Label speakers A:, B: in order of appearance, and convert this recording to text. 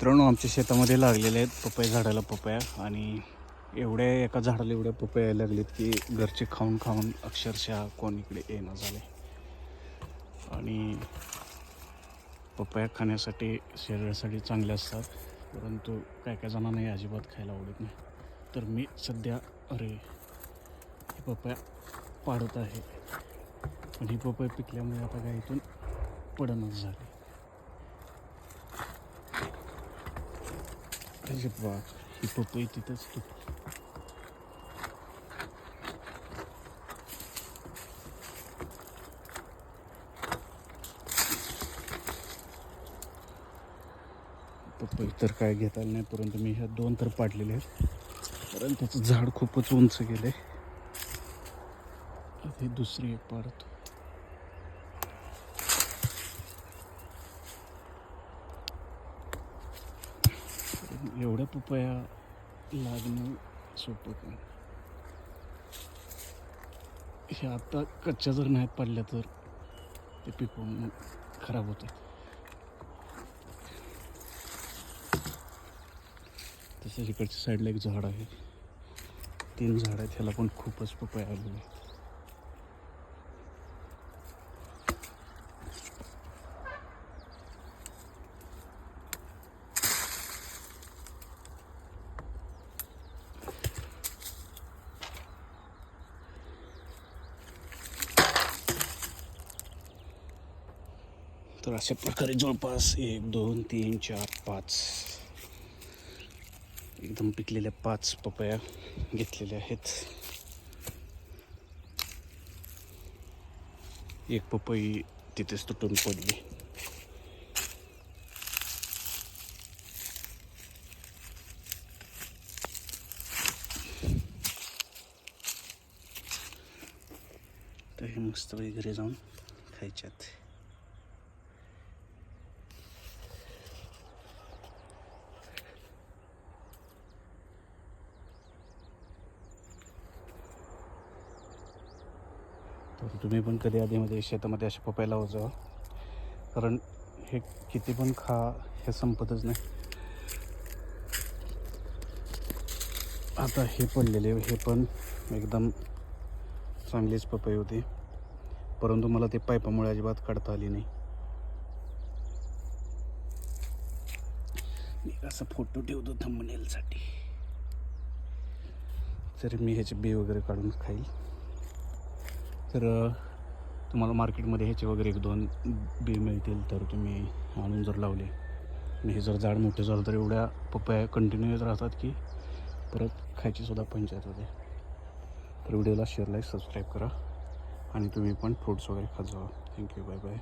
A: मित्रांनो आमच्या शेतामध्ये लागलेले आहेत पपई झाडाला पपया आणि एवढ्या एका झाडाला एवढ्या पपया यायला लागलेत की घरचे खाऊन खाऊन अक्षरशः कोण इकडे येणं झाले. आणि पपया खाण्यासाठी शरीरासाठी चांगले असतात परंतु काय काय जणांना हे अजिबात खायला आवडत नाही. तर मी सध्या अरे ही पपया पाडत आहे. पण ही पपया पिकल्यामुळे आता काय इथून पडणच झाले. अरे बा ही पपई तिथंच तुटली पपई तर काय घेता आलं नाही परंतु मी ह्या दोन तर पाडलेले आहेत कारण त्याचं झाड खूपच उंच गेले हे दुसरी एक पाडतो एवढ्या पपया लागणं सोपं काय हे आता कच्च्या जर नाहीत पडल्या तर ते पिकवून खराब होते तसंच इकडच्या साईडला एक झाड आहे. तीन झाड आहेत ह्याला पण खूपच पपया आलेले आहेत. तर अशा प्रकारे जवळपास एक दोन तीन चार पाच. एकदम पिकलेल्या पाच पपया घेतलेल्या आहेत. एक पपई तिथेच तुटून पडली. तर हे मस्त घरी जाऊन खायच्यात. तर तुम्ही पण कधी आधीमध्ये शेतामध्ये अशा पपया लावत जा कारण हे किती पण खा हे संपतच नाही. आता हे पडलेले हे पण एकदम चांगलीच पपई होती. परंतु मला ते पायपामुळे अजिबात काढता आली नाही. मी असा फोटो ठेवतो थंबनेलसाठी तर मी ह्याचे बी वगैरे काढून खाईल. तर तुम्हाला मार्केटमध्ये ह्याचे वगैरे एक दोन बी मिळतील तर तुम्ही आणून जर लावले. आणि हे जर झाड मोठे झालं तर एवढ्या पपया कंटिन्यू येत राहतात की परत खायचीसुद्धा पंचायत होते. तर व्हिडिओला शेअर लाईक सबस्क्राईब करा. आणि तुम्ही पण फ्रूट्स वगैरे खात जावा. Thank you bye bye